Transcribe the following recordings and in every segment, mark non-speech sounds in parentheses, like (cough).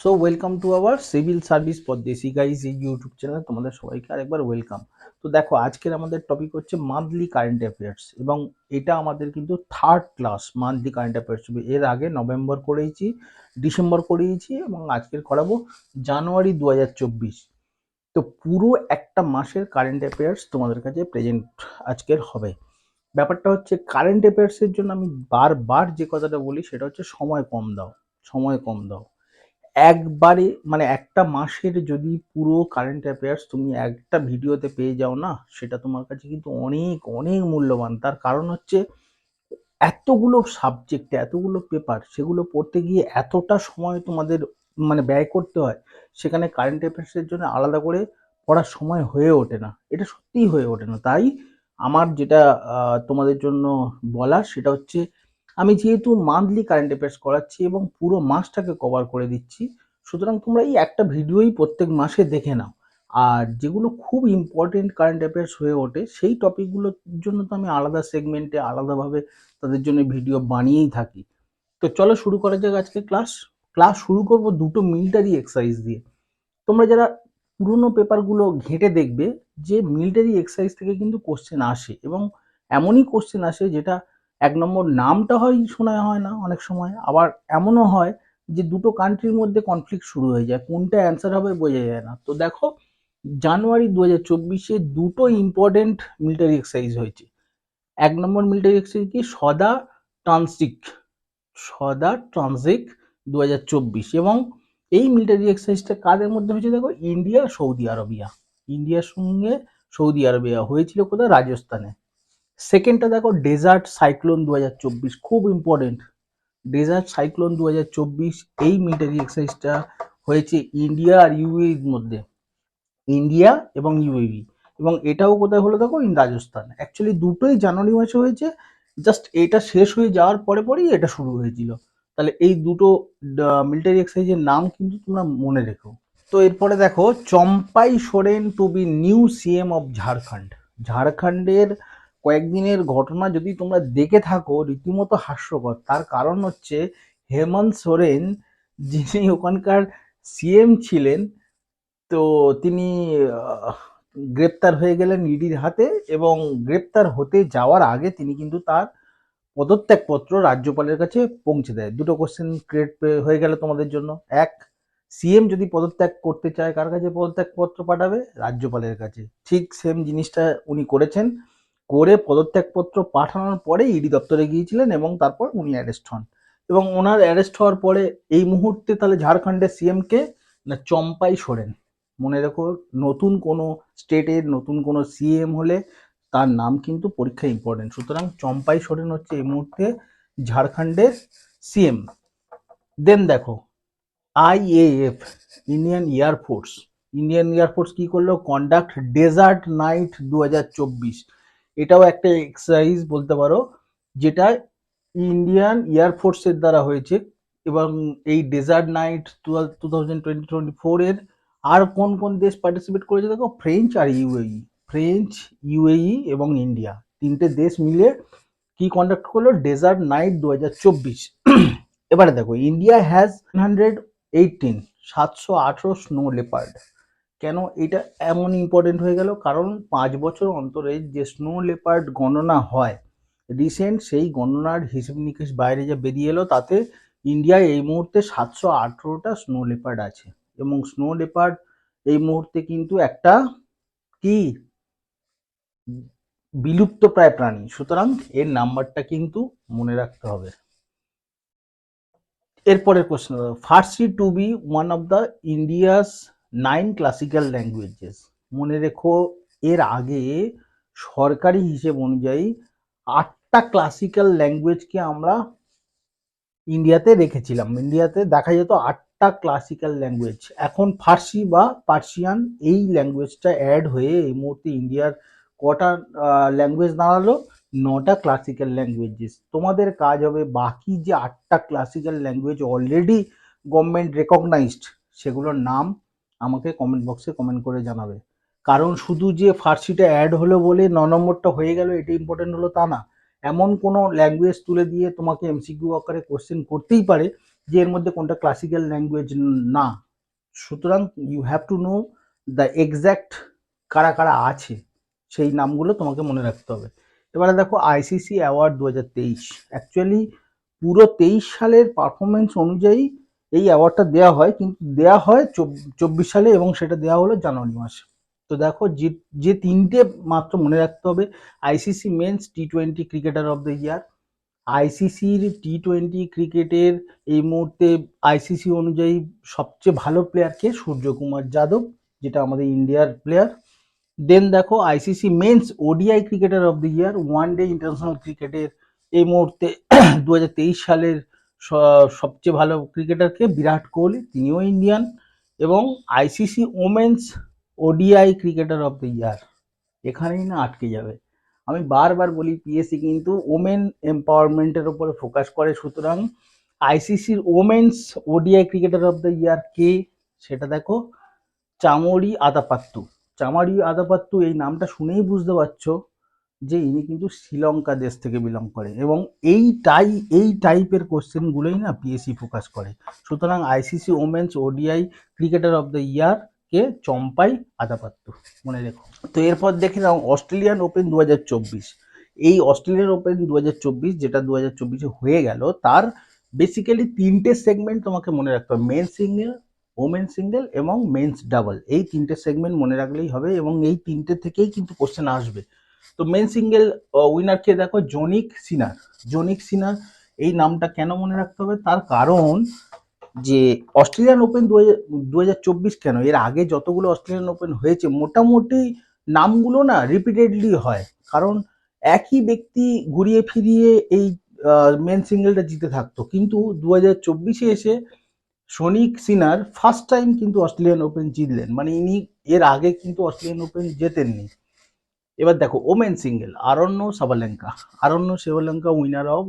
So welcome to our civil service পদ্মেসি guys এই YouTube channel তোমাদের সবাইকে আরেকবার ওয়েলকাম তো দেখো, আজকের আমাদের টপিক হচ্ছে মান্থলি কারেন্ট অ্যাফেয়ার্স এবং এটা আমাদের কিন্তু third class monthly current affairs হবে। এর আগে নভেম্বর করেইছি ডিসেম্বর করিয়েছি এবং আজকের করাবো জানুয়ারি দু হাজার চব্বিশ। তো পুরো একটা মাসের কারেন্ট অ্যাফেয়ার্স তোমাদের কাছে প্রেজেন্ট আজকের হবে। ব্যাপারটা হচ্ছে কারেন্ট অ্যাফেয়ার্সের জন্য আমি বারবার যে কথাটা বলি, সেটা হচ্ছে সময় কম দাও, সময় কম দাও। একবারে মানে একটা মাসের যদি পুরো কারেন্ট অ্যাফেয়ার্স তুমি একটা ভিডিওতে পেয়ে যাও না, সেটা তোমার কাছে কিন্তু অনেক অনেক মূল্যবান। তার কারণ হচ্ছে এতগুলো সাবজেক্ট এতগুলো পেপার সেগুলো পড়তে গিয়ে এতটা সময় তোমাদের মানে ব্যয় করতে হয়, সেখানে কারেন্ট অ্যাফেয়ার্সের জন্য আলাদা করে পড়ার সময় হয়ে ওঠে না। এটা সত্যিই হয়ে ওঠে না। তাই আমার যেটা তোমাদের জন্য বলার সেটা হচ্ছে আমি যেহেতু মান্থলি কারেন্ট অ্যাফেয়ার্স করাচ্ছি এবং পুরো মাসটাকে কভার করে দিচ্ছি, সুতরাং তোমরা এই একটা ভিডিওই প্রত্যেক মাসে দেখে নাও। আর যেগুলো খুব ইম্পর্টেন্ট কারেন্ট অ্যাফেয়ার্স হয়ে ওঠে, সেই টপিকগুলোর জন্য তো আমি আলাদা সেগমেন্টে আলাদাভাবে তাদের জন্য ভিডিও বানিয়েই থাকি। তো চলো শুরু করা যাক আজকে ক্লাস ক্লাস শুরু করব দুটো মিলিটারি এক্সারসাইজ দিয়ে। তোমরা যারা পুরনো পেপারগুলো ঘেঁটে দেখবে যে মিলিটারি এক্সারসাইজ থেকে কিন্তু কোশ্চেন আসে এবং এমনই কোশ্চেন আসে যেটা এক নম্বর নামটা হয়, শোনা হয় না অনেক সময়। আবার এমনও হয় যে দুটো কান্ট্রির মধ্যে কনফ্লিক্ট শুরু হয়ে যায়। কোনটা অ্যান্সার হবে বোঝা যায় না। তো দেখো, জানুয়ারি দু হাজার চব্বিশে দুটো ইম্পর্টেন্ট মিলিটারি এক্সারসাইজ হয়েছে। এক নম্বর মিলিটারি এক্সারসাইজ কি? সদা ট্রান্সিক সদা ট্রানজিক দু হাজার চব্বিশ। এবং এই মিলিটারি এক্সারসাইজটা কাদের মধ্যে হয়েছে দেখো? India, Saudi Arabia. ইন্ডিয়ার সঙ্গে সৌদি আরবিয়া হয়েছিল কোথায়? রাজস্থানে। সেকেন্ডটা দেখো ডেজার্ট সাইক্লোন দু হাজার চব্বিশ, খুব ইম্পর্টেন্ট ডেজার্ট সাইক্লোন দু হাজার চব্বিশ, এই মিলিটারি এক্সারসাইজটা হয়েছে ইন্ডিয়া আর ইউএর মধ্যে। ইন্ডিয়া এবং ইউএই এবং এটাও কোথায় হলো দেখো? ইন রাজস্থান অ্যাকচুয়ালি দুটোই জানুয়ারি মাসে হয়েছে। জাস্ট এটা শেষ হয়ে যাওয়ার পরে পরেই এটা শুরু হয়েছিল। তাহলে এই দুটো মিলিটারি এক্সারসাইজের নাম কিন্তু তোমরা মনে রেখো। তো এরপরে দেখো, Champai Soren to be new CM of Jharkhand ঝাড়খণ্ডের কয়েকদিনের ঘটনা যদি তোমরা দেখে থাকো, রীতিমতো হাস্যকর। তার কারণ হচ্ছে হেমন্ত সোরেন, যিনি ওখানকার সিএম ছিলেন, তো তিনি গ্রেপ্তার হয়ে গেলেন ইডির হাতে এবং গ্রেপ্তার হতে যাওয়ার আগে তিনি কিন্তু তার পদত্যাগপত্র রাজ্যপালের কাছে পৌঁছে দেয়। দুটো কোশ্চেন ক্রিয়েট হয়ে গেল তোমাদের জন্য। এক সিএম যদি পদত্যাগ করতে চায়, কার কাছে পদত্যাগপত্র পাঠাবে? রাজ্যপালের কাছে। ঠিক সেম জিনিসটা উনি করেছেন। করে পদত্যাগপত্র পাঠানোর পরে ইডি দপ্তরে গিয়েছিলেন এবং তারপর উনি অ্যারেস্ট হন। এবং ওনার অ্যারেস্ট হওয়ার পরে এই মুহূর্তে তাহলে ঝাড়খণ্ডের সিএমকে না চম্পাই সোরেন? মনে রেখো, নতুন কোনো স্টেটের নতুন কোনো সিএম হলে তার নাম কিন্তু পরীক্ষা ইম্পর্টেন্ট সুতরাং চম্পাই সোরেন হচ্ছে এই মুহূর্তে ঝাড়খণ্ডের সিএম দেন দেখো IAF Indian air force Indian air force কি করল? কন্ডাক্ট ডেজার্ট নাইট দু হাজার চব্বিশ। এটাও একটা এক্সারসাইজ বলতে পারো, যেটা ইন্ডিয়ান এয়ারফোর্সের দ্বারা হয়েছে এবং এই desert knight two thousand twenty twenty আর কোন কোন দেশ পার্টিসিপেট করেছে দেখো? ফ্রেঞ্চ আর ইউএই ফ্রেঞ্চ ইউএই এবং ইন্ডিয়া তিনটে দেশ মিলে কি কন্ডাক্ট করল? ডেজার্ট নাইট দু হাজার চব্বিশ। এবারে দেখো ইন্ডিয়া হ্যাজ হান্ড্রেড এইটিন সাতশো আঠেরো স্নো লেপার্ড কেন এটা এমন ইম্পর্টেন্ট হয়ে গেল? কারণ পাঁচ বছর অন্তরে যে স্নো লেপার্ড গণনা হয় রিসেন্ট সেই গণনার হিসেব নিকেশ বাইরে যে বেরিয়ে এলো, তাতে ইন্ডিয়ায় এই মুহূর্তে সাতশো আঠেরোটা স্নো লেপার্ড আছে। এবং স্নো লেপার্ড এই মুহূর্তে কিন্তু একটা কি? বিলুপ্ত প্রায় প্রাণী। সুতরাং এর নাম্বারটা কিন্তু মনে রাখতে হবে। এরপরের প্রশ্ন Farsi to be one of the India's nine classical languages মনে রেখো, এর আগে সরকারি হিসেব অনুযায়ী আটটা ক্লাসিক্যাল ল্যাঙ্গুয়েজকে আমরা ইন্ডিয়াতে রেখেছিলাম। ইন্ডিয়াতে দেখা যেত আটটা ক্লাসিক্যাল ল্যাঙ্গুয়েজ এখন ফার্সি বা পার্সিয়ান এই ল্যাঙ্গুয়েজটা অ্যাড হয়ে এই মুহূর্তে ইন্ডিয়ার কটা ল্যাঙ্গুয়েজ দাঁড়াল? নটা ক্লাসিক্যাল ল্যাঙ্গুয়েজেস তোমাদের কাজ হবে বাকি যে আটটা classical language already government recognised সেগুলোর নাম আমাকে কমেন্ট বক্সে কমেন্ট করে জানাবে। কারণ শুধু যে ফার্সিটা অ্যাড হলো বলে ন নম্বরটা হয়ে গেল, এটা ইম্পর্টেন্ট হলো তা না। এমন কোনো ল্যাঙ্গুয়েজ তুলে দিয়ে তোমাকে এমসিকিউ আকারে কোশ্চেন করতেই পারে যে এর মধ্যে কোনটা ক্লাসিক্যাল ল্যাঙ্গুয়েজ না। সুতরাং you have to know the exact কারা কারা আছে, সেই নামগুলো তোমাকে মনে রাখতে হবে। এবারে দেখো আইসিসি অ্যাওয়ার্ড দু হাজার তেইশ। অ্যাকচুয়ালি পুরো তেইশ সালের পারফরমেন্স অনুযায়ী এই অ্যাওয়ার্ডটা দেওয়া হয়, কিন্তু দেওয়া হয় চব্বিশ সালে এবং সেটা দেওয়া হলো জানুয়ারি মাসে। তো দেখো, যে যে তিনটে মাত্র মনে রাখতে হবে ICC men's T twenty cricketer of the year আইসিসির টি টোয়েন্টি ক্রিকেটের এই মুহূর্তে আইসিসি অনুযায়ী সবচেয়ে ভালো প্লেয়ারকে সূর্যকুমার যাদব, যেটা আমাদের ইন্ডিয়ার প্লেয়ার দেন দেখো ICC men's ODI cricketer of the year one day international ক্রিকেটের এই মুহূর্তে (clears throat) দু হাজার তেইশ সালের সবচেয়ে ভালো ক্রিকেটারকে বিরাট কোহলি, তিনিও ইন্ডিয়ান এবং ICC women's ODI cricketer of the year এখানেই না আটকে যাবে। আমি বারবার বলি পিএসসি কিন্তু ওমেন এম্পাওয়ারমেন্টের ওপরে ফোকাস করে, সুতরাং আইসিসির women's ODI cricketer of the year কে? সেটা দেখো, চামড়ি আদাপাত্তু। চামারি আদাপাত্তু, এই নামটা শুনেই বুঝতে পারছ। যে ইনি কিন্তু শ্রীলঙ্কা দেশ থেকে বিলং করে এবং এই টাই, এই টাইপের কোশ্চেনগুলোই না পিএসসি ফোকাস করে। সুতরাং ICC women's ODI cricketer of the year কে চম্পাই আদাপাত্তু, মনে রেখো। তো এরপর দেখে নাও অস্ট্রেলিয়ান ওপেন দু হাজার চব্বিশ। এই অস্ট্রেলিয়ান ওপেন দু হাজার চব্বিশ যেটা দু হয়ে গেল, তার বেসিক্যালি তিনটে সেগমেন্ট তোমাকে মনে রাখতে হবে। মেন সিঙ্গেল ওমেন সিঙ্গেল এবং মেন্স ডাবল এই তিনটে সেগমেন্ট মনে রাখলেই হবে এবং এই তিনটে থেকেই কিন্তু কোশ্চেন আসবে। তো মেন সিঙ্গেল উইনার উইনারকে দেখো জনিক সিনার জনিক সিনার এই নামটা কেন মনে রাখতে হবে? তার কারণ যে অস্ট্রেলিয়ান ওপেন দু হাজার চব্বিশ কেন? এর আগে যতগুলো অস্ট্রেলিয়ান ওপেন হয়েছে, মোটামুটি নামগুলো না রিপিটেডলি হয়। কারণ একই ব্যক্তি ঘুরিয়ে ফিরিয়ে এই মেন সিঙ্গেলটা জিতে থাকতো। কিন্তু দু হাজার চব্বিশে এসে সনিক সিনার ফার্স্ট টাইম কিন্তু অস্ট্রেলিয়ান ওপেন জিতলেন। মানে ইনি এর আগে কিন্তু অস্ট্রেলিয়ান ওপেন জেতেননি। এবার দেখো women single Aryna Sabalenka Aryna Sabalenka winner of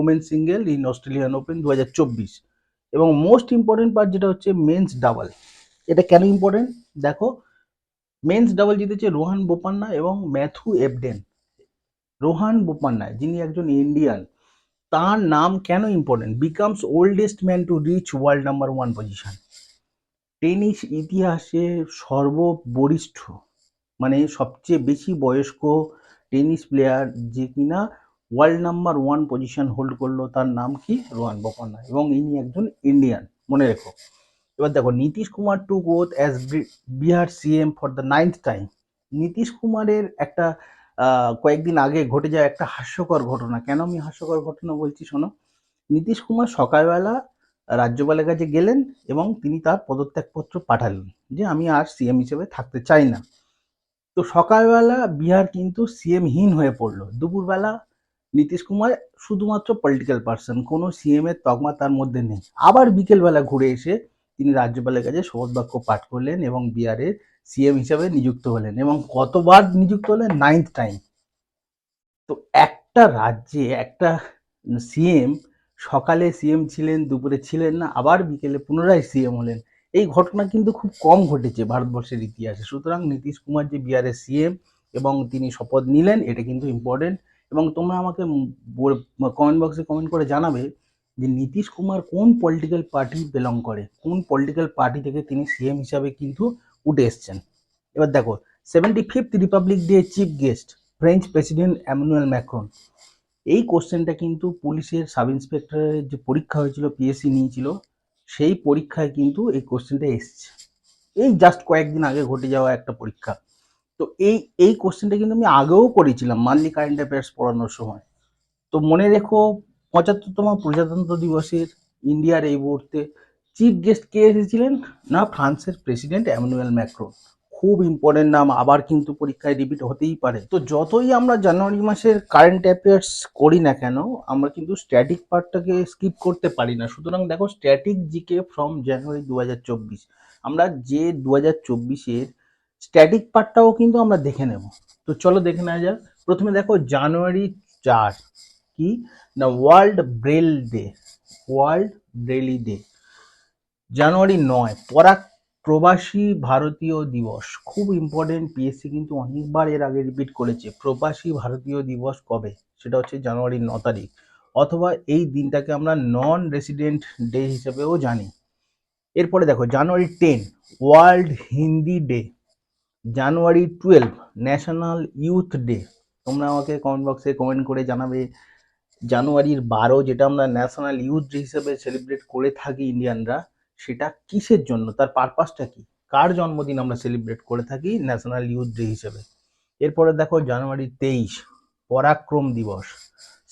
women single in Australian open দু হাজার চব্বিশ এবং মোস্ট ইম্পর্টেন্ট পার্ট যেটা হচ্ছে মেন্স ডাবল এটা কেন ইম্পর্টেন্ট দেখো মেন্স ডাবল জিতেছে রোহান বোপান্না এবং ম্যাথু এবডেন। রোহান বোপান্না, যিনি একজন ইন্ডিয়ান তার নাম কেন important becomes oldest man to reach world number one position tennis ইতিহাসে সর্ববরিষ্ঠ। মানে সবচেয়ে বেশি বয়স্ক টেনিস প্লেয়ার যে কিনা world number one position hold করল তার নাম কি? রোহান বোপান্না। এবং ইনি একজন ইন্ডিয়ান, মনে রেখো। এবার দেখো, Nitish Kumar took oath as Bihar CM for the ninth time Nitish কুমারের একটা কয়েকদিন আগে ঘটে যাওয়া একটা হাস্যকর ঘটনা। কেন আমি হাস্যকর ঘটনা বলছি শোনো? নীতিশ কুমার সকালবেলা রাজ্যপালের কাছে গেলেন এবং তিনি তার পদত্যাগপত্র পাঠালেন যে আমি আর সিএম হিসেবে থাকতে চাই না। তো সকালবেলা বিহার কিন্তু সিএম হীন হয়ে পড়ল। দুপুরবেলা নীতিশ কুমার শুধুমাত্র পলিটিক্যাল পার্সন কোনো সিএম এর তকমা তার মধ্যে নেই। আবার বিকেলবেলা ঘুরে এসে তিনি রাজ্যপালের কাছে শপথ বাক্য পাঠ করলেন এবং বিহারের সিএম হিসাবে নিযুক্ত হলেন এবং কতবার নিযুক্ত হলেন? নাইন্থ টাইম তো একটা রাজ্যে একটা সিএম সকালে সিএম ছিলেন, দুপুরে ছিলেন না, আবার বিকেলে পুনরায় সিএম হলেন। এই ঘটনা কিন্তু খুব কম ঘটেছে ভারতবর্ষের ইতিহাসে। সুতরাং নীতিশ কুমার যে বিহারের সিএম এবং তিনি শপথ নিলেন, এটা কিন্তু ইম্পর্টেন্ট এবং তোমরা আমাকে কমেন্ট বক্সে কমেন্ট করে জানাবে যে নীতিশ কুমার কোন পলিটিক্যাল পার্টি বিলং করে? কোন পলিটিক্যাল পার্টি থেকে তিনি সিএম হিসাবে কিন্তু উঠে এসছেন? এবার দেখো seventy fifth republic day chief guest French president Emmanuel Macron এই কোশ্চেনটা কিন্তু পুলিশের সাব ইন্সপেক্টরের যে পরীক্ষা হয়েছিল পিএসসি নিয়েছিল। সেই পরীক্ষায় কিন্তু এই কোশ্চেনটা এসছে। এই জাস্ট কয়েকদিন আগে ঘটে যাওয়া একটা পরীক্ষা। তো এই এই কোশ্চেনটা কিন্তু আমি আগেও করেছিলাম মান্থলি কারেন্ট অ্যাফেয়ার্স পড়ানোর সময়। তো মনে রেখো, পঁচাত্তরতম প্রজাতন্ত্র দিবসের ইন্ডিয়ার এই মুহূর্তে চিফ গেস্ট কে এসেছিলেন? না, ফ্রান্সের প্রেসিডেন্ট অ্যামানুয়েল ম্যাক্রো খুব ইম্পর্টেন্ট নাম আবার কিন্তু পরীক্ষায় রিপিট হতেই পারে। তো যতই আমরা জানুয়ারি মাসের কারেন্ট অ্যাফেয়ার্স করি না কেন, আমরা কিন্তু স্ট্যাটিক পার্টটাকে স্কিপ করতে পারি না। সুতরাং দেখো স্ট্যাটিক জিকে ফ্রম জানুয়ারি দু হাজার চব্বিশ। আমরা যে দু হাজার চব্বিশের স্ট্যাটিক পার্টটাও কিন্তু আমরা দেখে নেব। তো চলো দেখে নেওয়া যাক। প্রথমে দেখো জানুয়ারি চার। কি? না world Braille day world Braille day জানুয়ারি নয়। পরাগ প্রবাসী ভারতীয় দিবস, খুব ইম্পর্টেন্ট পিএসসি কিন্তু অনেকবার এর আগে রিপিট করেছে, প্রবাসী ভারতীয় দিবস কবে? সেটা হচ্ছে জানুয়ারি ন তারিখ, অথবা এই দিনটাকে আমরা নন রেসিডেন্ট ডে হিসেবেও জানি। এরপরে দেখো, January ten world Hindi day January twelve national youth day তোমরা আমাকে কমেন্ট বক্সে কমেন্ট করে জানাবে। জানুয়ারির বারো, যেটা আমরা ন্যাশনাল ইউথ ডে হিসেবে সেলিব্রেট করে থাকি ইন্ডিয়ানরা সেটা কিসের জন্য? তার পারপাসটা কি? কার জন্মদিন আমরা সেলিব্রেট করে থাকি? ন্যাশনাল ইউথ ডে হিসেবে। এরপরে দেখো জানুয়ারি তেইশ, পরাক্রম দিবস।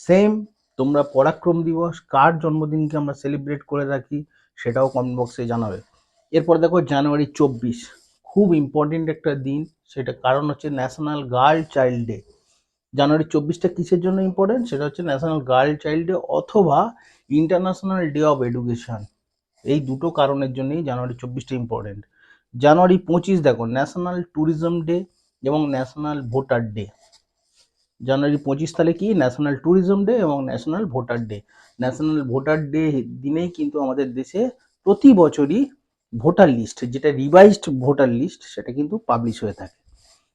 সেম তোমরা পরাক্রম দিবস কার জন্মদিনকে আমরা সেলিব্রেট করে রাখি সেটাও কমেন্ট বক্সে জানাবে। এরপর দেখো জানুয়ারি চব্বিশ, খুব ইম্পর্টেন্ট একটা দিন, সেটা কারণ হচ্ছে ন্যাশনাল গার্ল চাইল্ড ডে জানুয়ারি চব্বিশটা কিসের জন্য ইম্পর্টেন্ট সেটা হচ্ছে ন্যাশনাল গার্ল চাইল্ড ডে অথবা ইন্টারন্যাশনাল ডে অফ এডুকেশন এই দুটো কারণের জন্যই জানুয়ারি চব্বিশটা ইম্পর্টেন্ট জানুয়ারি পঁচিশ দেখো ন্যাশনাল ট্যুরিজম ডে এবং ন্যাশনাল ভোটার ডে জানুয়ারি পঁচিশ তাহলে কি? ন্যাশনাল ট্যুরিজম ডে এবং national voter day national voter day দিনেই কিন্তু আমাদের দেশে প্রতি বছরই ভোটার লিস্ট যেটা রিভাইজড ভোটার লিস্ট সেটা কিন্তু পাবলিশ হয়ে থাকে।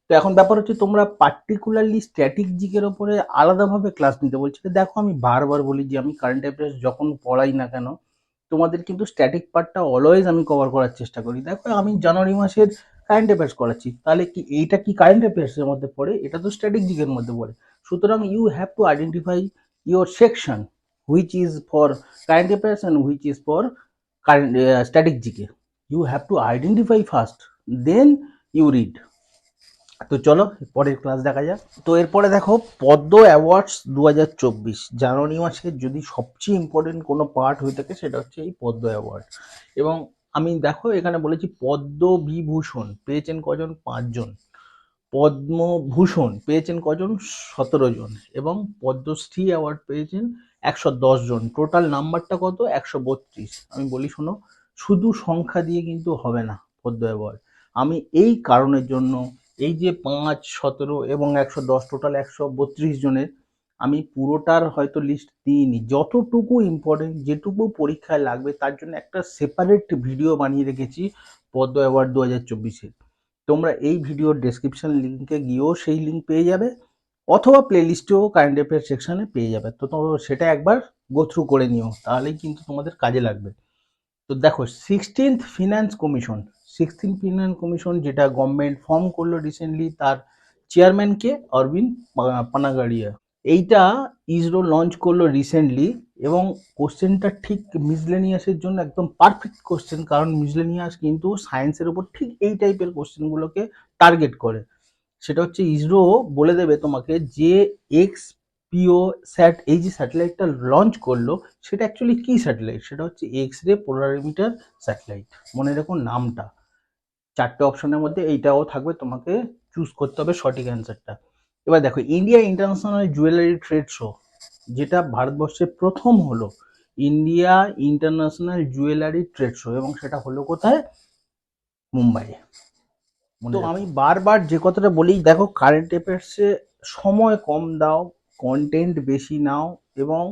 তো এখন ব্যাপার হচ্ছে তোমরা পার্টিকুলারলি স্ট্যাটিক জিকের ওপরে আলাদাভাবে ক্লাস নিতে বলছি দেখো আমি বারবার বলি যে আমি কারেন্ট অ্যাফেয়ার্স যখন পড়াই না কেন তোমাদের কিন্তু স্ট্যাটিক পার্টটা অলওয়েজ আমি কভার করার চেষ্টা করি। দেখো, আমি জানুয়ারি মাসের কারেন্ট অ্যাফেয়ার্স করাচ্ছি, তাহলে কি এইটা কি কারেন্ট অ্যাফেয়ার্সের মধ্যে পড়ে? এটা তো স্ট্যাটিক জিকের মধ্যে পড়ে। সুতরাং you have to identify your section which is for current affairs and which is for current static GK you have to identify first then you read তো চলো, পরের ক্লাস দেখা যাক। তো এরপরে দেখো, পদ্ম অ্যাওয়ার্ডস দু হাজার চব্বিশ। জানুয়ারি মাসের যদি সবচেয়ে ইম্পর্টেন্ট কোনো পার্ট হয়ে থাকে, সেটা হচ্ছে এই পদ্ম অ্যাওয়ার্ড এবং আমি দেখো, এখানে বলেছি পদ্ম বিভূষণ, পেয়েছেন কজন? পাঁচজন। পদ্মভূষণ পেয়েছেন কজন? সতেরো জন। এবং পদ্মশ্রী অ্যাওয়ার্ড পেয়েছেন একশো দশ জন। টোটাল নাম্বারটা কত? একশো বত্রিশ। আমি বলি, শোনো, শুধু সংখ্যা দিয়ে কিন্তু হবে না পদ্ম অ্যাওয়ার্ড আমি এই কারণের জন্য এই যে পাঁচ, সতেরো এবং একশো দশ টোটাল একশো বত্রিশ জনের, আমি পুরোটার হয়তো লিস্ট দিইনি। যতটুকু ইম্পর্টেন্ট যেটুকু পরীক্ষায় লাগবে, তার জন্য একটা সেপারেট ভিডিও বানিয়ে রেখেছি পদ্ম অ্যাওয়ার্ড দু হাজার চব্বিশের। তোমরা এই ভিডিওর ডেসক্রিপশন লিঙ্কে গিয়েও সেই লিঙ্ক পেয়ে যাবে, অথবা প্লেলিস্টেও কারেন্ট অ্যাফেয়ার সেকশানে পেয়ে যাবে। তো তোমরা সেটা একবার গো থ্রু করে নিও, তাহলেই কিন্তু তোমাদের কাজে লাগবে। তো দেখো sixteenth finance commission sixteen finance commission যেটা গভর্নমেন্ট ফর্ম করল রিসেন্টলি তার চেয়ারম্যানকে অরবিন্দ পানাগাড়িয়া। এইটা ইসরো লঞ্চ করল রিসেন্টলি এবং কোশ্চেনটা ঠিক মিসলেনিয়াসের জন্য একদম পারফেক্ট কোশ্চেন কারণ মিসলেনিয়াস কিন্তু সায়েন্সের উপর ঠিক এই টাইপের কোশ্চেনগুলোকে টার্গেট করে। সেটা হচ্ছে ইসরো বলে দেবে তোমাকে যে এক্স পিও স্যাট এই যে স্যাটেলাইটটা লঞ্চ করল, সেটা অ্যাকচুয়ালি কী স্যাটেলাইট সেটা হচ্ছে এক্স রে পোলারিমিটার স্যাটেলাইট মনে রাখো নামটা। চারটে অপশনের মধ্যে এইটাও থাকবে তোমাকে চুজ করতে হবে সঠিক অ্যান্সারটা এবার দেখো India international jewellery trade show যেটা ভারতবর্ষে প্রথম হলো India international jewellery trade show এবং সেটা হলো কোথায়? মুম্বাই তো আমি বারবার যে কথাটা বলি দেখো কারেন্ট অ্যাফেয়ার্সে সময় কম দাও কন্টেন্ট বেশি নাও এবং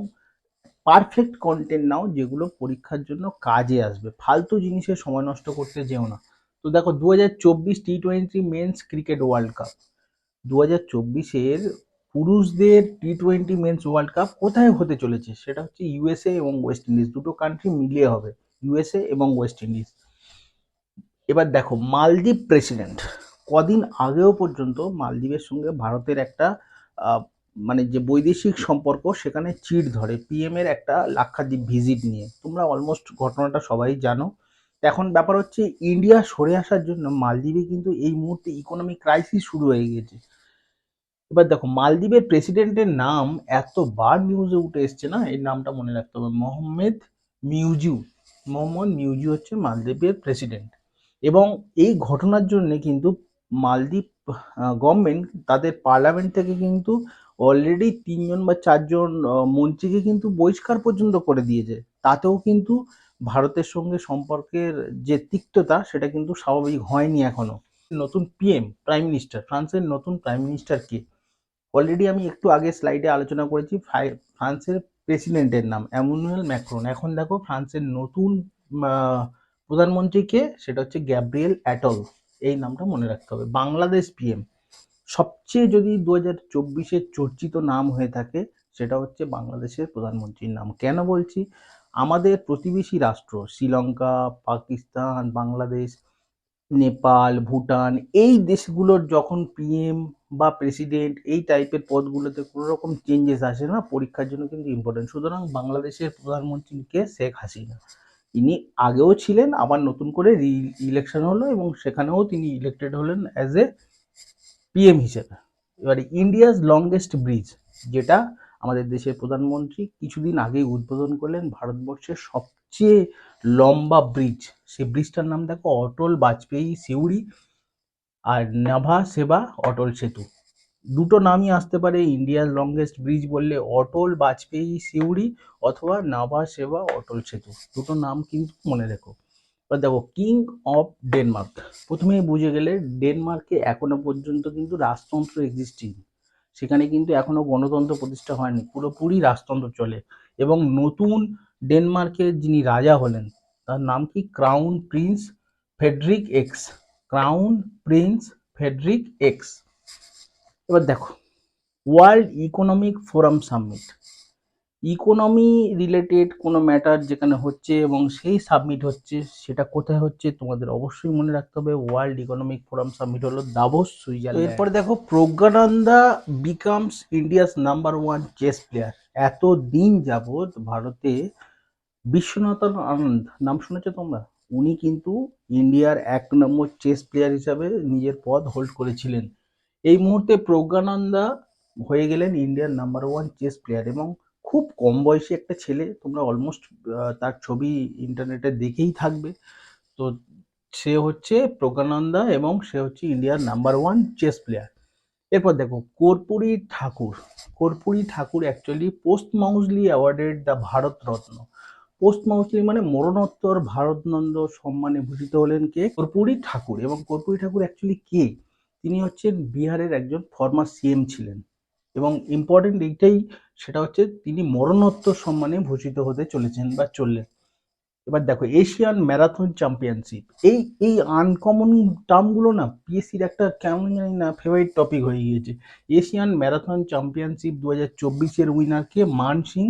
পারফেক্ট কন্টেন্ট নাও যেগুলো পরীক্ষার জন্য কাজে আসবে। ফালতু জিনিসে সময় নষ্ট করতে যেও না। তো দেখো দু হাজার চব্বিশ T twenty men's cricket world cup দু হাজার চব্বিশের পুরুষদের T twenty men's world cup কোথায় হতে চলেছে? সেটা হচ্ছে ইউএসএ এবং ওয়েস্ট ইন্ডিজ দুটো কান্ট্রি মিলিয়ে হবে ইউএসএ এবং ওয়েস্ট ইন্ডিজ এবার দেখো, মালদ্বীপ প্রেসিডেন্ট কদিন আগেও পর্যন্ত মালদ্বীপের সঙ্গে ভারতের একটা মানে যে বৈদেশিক সম্পর্ক, সেখানে চিড় ধরে। পিএম এর একটা লাক্ষাদ্বীপ ভিজিট নিয়ে। তোমরা অলমোস্ট ঘটনাটা সবাই জানো। এখন ব্যাপার হচ্ছে ইন্ডিয়া সরে আসার জন্য মালদ্বীপে কিন্তু এই মুহূর্তে ইকোনমিক ক্রাইসিস শুরু হয়ে গেছে। এবার দেখো, মালদ্বীপের প্রেসিডেন্টের নাম এতবার নিউজে উঠে এসছে না? এই নামটা মনে রাখতে হবে। মোহাম্মদ মিউজিউ মোহাম্মদ মিউজিউ হচ্ছে মালদ্বীপের প্রেসিডেন্ট এবং এই ঘটনার জন্য কিন্তু মালদ্বীপ গভর্নমেন্ট তাদের পার্লামেন্ট থেকে কিন্তু অলরেডি তিনজন বা চারজন মন্ত্রীকে কিন্তু বহিষ্কার পর্যন্ত করে দিয়েছে। তাতেও কিন্তু ভারতের সঙ্গে সম্পর্কের যে তিক্ততা, সেটা কিন্তু স্বাভাবিক হয়নি এখনও। নতুন পিএম প্রাইম মিনিস্টার ফ্রান্সের নতুন প্রাইম মিনিস্টার কে? অলরেডি আমি একটু আগে স্লাইডে আলোচনা করেছি ফ্রান্সের প্রেসিডেন্টের নাম অ্যামুনুয়েল ম্যাক্রন এখন দেখো ফ্রান্সের নতুন প্রধানমন্ত্রীকে সেটা হচ্ছে গ্যাব্রিয়েল অ্যাটল এই নামটা মনে রাখতে হবে। বাংলাদেশ পিএম সবচেয়ে যদি দু হাজার চর্চিত নাম হয়ে থাকে, সেটা হচ্ছে বাংলাদেশের প্রধানমন্ত্রীর নাম। কেন বলছি? আমাদের প্রতিবেশী রাষ্ট্র, শ্রীলঙ্কা, পাকিস্তান, বাংলাদেশ, নেপাল, ভুটান, এই দেশগুলোর যখন পিএম বা প্রেসিডেন্ট এই টাইপের পদগুলোতে কোনো রকম চেঞ্জেস আসে না, পরীক্ষার জন্য কিন্তু ইম্পর্টেন্ট সুতরাং বাংলাদেশের প্রধানমন্ত্রীকে শেখ হাসিনা, ইনি আগেও ছিলেন, আবার নতুন করে রি ইলেকশন হলো এবং সেখানেও তিনি ইলেক্টেড হলেন অ্যাজ এ পিএম হিসেবে। এবারে ইন্ডিয়াস লংগেস্ট ব্রিজ যেটা আমাদের দেশের প্রধানমন্ত্রী কিছুদিন আগেই উদ্বোধন করলেন ভারতবর্ষের সবচেয়ে লম্বা ব্রিজ সেই ব্রিজটার নাম দেখো, অটল বাজপেয়ী সিউড়ি আর নাভা সেবা অটল সেতু। দুটো নামই আসতে পারে ইন্ডিয়ার লংগেস্ট ব্রিজ বললে, অটল বাজপেয়ী সিউড়ি অথবা নাভা সেবা অটল সেতু। দুটো নাম কিন্তু মনে রেখো। এবার দেখো কিং অফ ডেনমার্ক প্রথমেই বুঝে গেলে ডেনমার্কে এখনও পর্যন্ত কিন্তু রাজতন্ত্র এক্সিস্টিং সেখানে কিন্তু এখনও গণতন্ত্র প্রতিষ্ঠা হয়নি পুরোপুরি রাজতন্ত্র চলে। এবং নতুন ডেনমার্কের যিনি রাজা হলেন, তার নাম কি? Crown prince Frederik X. Crown prince Frederik X. এবার দেখো, world economic forum summit. Economy related কোনো ম্যাটার যেখানে হচ্ছে এবং সেই সাবমিট হচ্ছে, সেটা কোথায় হচ্ছে তোমাদের অবশ্যই মনে রাখতে হবে। ওয়ার্ল্ড ইকোনমিক ফোরাম সাবমিট হলো দাভোস সুইজারল্যান্ড এরপরে দেখো Praggnanandhaa becomes India's number one chess player এত দিন যাবৎ ভারতে বিশ্বনাথন আনন্দ, নাম শুনেছো তোমরা? উনি কিন্তু ইন্ডিয়ার এক নম্বর চেস প্লেয়ার হিসাবে নিজের পদ হোল্ড করেছিলেন। এই মুহূর্তে প্রজ্ঞানন্দা হয়ে গেলেন ইন্ডিয়ার নাম্বার ওয়ান চেস প্লেয়ার এবং খুব কম বয়সী একটা ছেলে, তোমরা অলমোস্ট তার ছবি ইন্টারনেটে দেখেই থাকবে। তো সে হচ্ছে প্রজ্ঞানন্দা এবং সে হচ্ছে ইন্ডিয়ার নাম্বার ওয়ান চেস প্লেয়ার এরপর দেখো, Karpoori Thakur. Karpoori Thakur actually posthumously awarded the Bharat Ratna posthumously মানে মরণোত্তর ভারতনন্দ সম্মানে ভূষিত হলেন কে? কর্পূরী ঠাকুর। এবং কর্পূরী ঠাকুর অ্যাকচুয়ালি কে? তিনি হচ্ছেন বিহারের একজন ফর্মার সিএম ছিলেন। এবং ইম্পর্টেন্ট এইটাই, সেটা হচ্ছে তিনি মরণোত্তর সম্মানে ভূষিত হতে চলেছেন বা চললেন। এবার দেখো এশিয়ান ম্যারাথন চ্যাম্পিয়নশিপ এই এই আনকমন টার্মগুলো না পিএসসির একটা কেমন জানি না ফেভারিট টপিক হয়ে গিয়েছে। এশিয়ান ম্যারাথন চ্যাম্পিয়নশিপ দু হাজার চব্বিশের উইনারকে মান সিং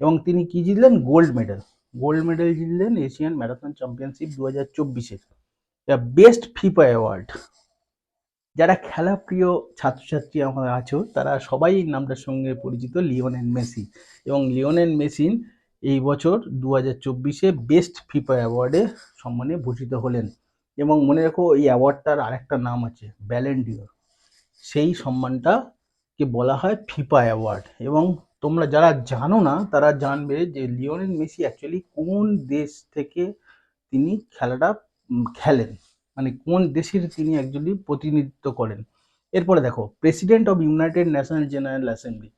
এবং তিনি কি জিতলেন? গোল্ড মেডেল গোল্ড মেডেল জিতলেন এশিয়ান ম্যারাথন চ্যাম্পিয়নশিপ দু হাজার চব্বিশের বেস্ট ফিফা অ্যাওয়ার্ড যারা খেলা প্রিয় ছাত্রছাত্রী আমার আছো, তারা সবাই নামটার সঙ্গে পরিচিত লিওনেল মেসি। এবং লিওনেল মেসিন এই বছর দু হাজার চব্বিশে বেস্ট ফিফা অ্যাওয়ার্ডে সম্মানে ভূষিত হলেন। এবং মনে রাখো, এই অ্যাওয়ার্ডটার আরেকটা নাম আছে ব্যালেন্ডিওর সেই সম্মানটাকে বলা হয় ফিফা অ্যাওয়ার্ড। এবং তোমরা যারা জানো না, তারা জানবে যে লিওনেল মেসি অ্যাকচুয়ালি কোন দেশ থেকে তিনি খেলাটা খেলেন। মানে কোন দেশের তিনি অ্যাকচুয়ালি প্রতিনিধিত্ব করেন। এরপরে দেখো president of united national general assembly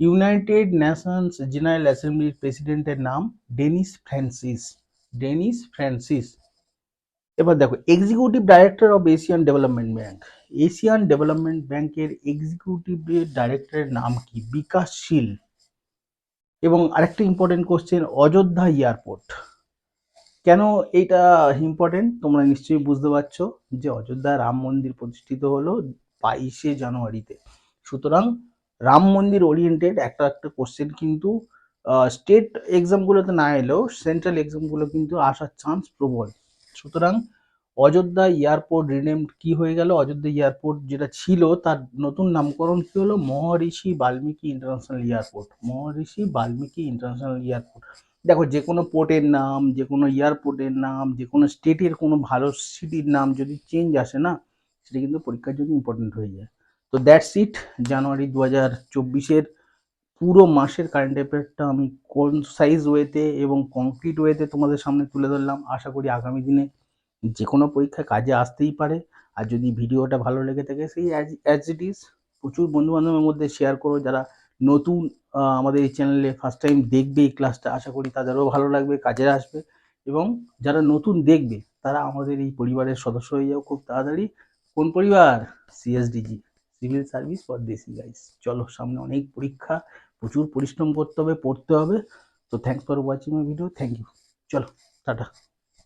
united nations general অ্যাসেম্বলির প্রেসিডেন্টের নাম ডেনিস ফ্রান্সিস ডেনিস ফ্রান্সিস এবার দেখো executive director of Asian development bank Asian development ব্যাংকের এক্সিকিউটিভ ডাইরেক্টরের নাম কি? বিকাশশীল এবং আরেকটা ইম্পর্টেন্ট কোশ্চেন অযোধ্যা এয়ারপোর্ট কেন এইটা ইম্পর্টেন্ট তোমরা নিশ্চয়ই বুঝতে পারছ যে অযোধ্যা রাম মন্দির প্রতিষ্ঠিত হলো বাইশে জানুয়ারিতে। সুতরাং রাম মন্দির ওরিয়েন্টেড একটা একটা কোশ্চেন কিন্তু স্টেট এক্সামগুলোতে না এলেও সেন্ট্রাল এক্সামগুলো কিন্তু আসার চান্স প্রবল। সুতরাং অযোধ্যা এয়ারপোর্ট রিনেম কি হয়ে গেল? অযোধ্যা এয়ারপোর্ট যেটা ছিল তার নতুন নামকরণ কি হলো? Maharshi Valmiki international airport Maharshi Valmiki international airport দেখো, যে কোনো পোর্টের নাম, যে কোনো এয়ারপোর্টের নাম, যে কোনো স্টেটের কোনো ভালো সিটির নাম যদি চেঞ্জ আসে না, সেটা কিন্তু পরীক্ষার জন্য ইম্পর্টেন্ট হয়ে যায়। তো দ্যাটস ইট জানুয়ারি দু হাজার চব্বিশের পুরো মাসের কারেন্ট অ্যাফেয়ারটা আমি কোন সাইজ ওয়েতে এবং কংক্রিট ওয়েতে তোমাদের সামনে তুলে ধরলাম। আশা করি আগামী দিনে যে কোনো পরীক্ষায় কাজে আসতেই পারে। আর যদি ভিডিওটা ভালো লেগে থাকে, সেই অ্যাজ ইট ইজ প্রচুর বন্ধুবান্ধবের মধ্যে শেয়ার করো। যারা নতুন আমাদের এই চ্যানেলে ফার্স্ট টাইম দেখবে এই ক্লাসটা আশা করি তাদেরও ভালো লাগবে, কাজে আসবে এবং যারা নতুন দেখবে, তারা আমাদের এই পরিবারের সদস্য হয়ে যাও খুব তাড়াতাড়ি। কোন পরিবার? CSDG civil service for desi guys চলো, সামনে অনেক পরীক্ষা, প্রচুর পরিশ্রম করতে হবে, পড়তে হবে। তো thanks for watching my video thank you চলো, টাটা।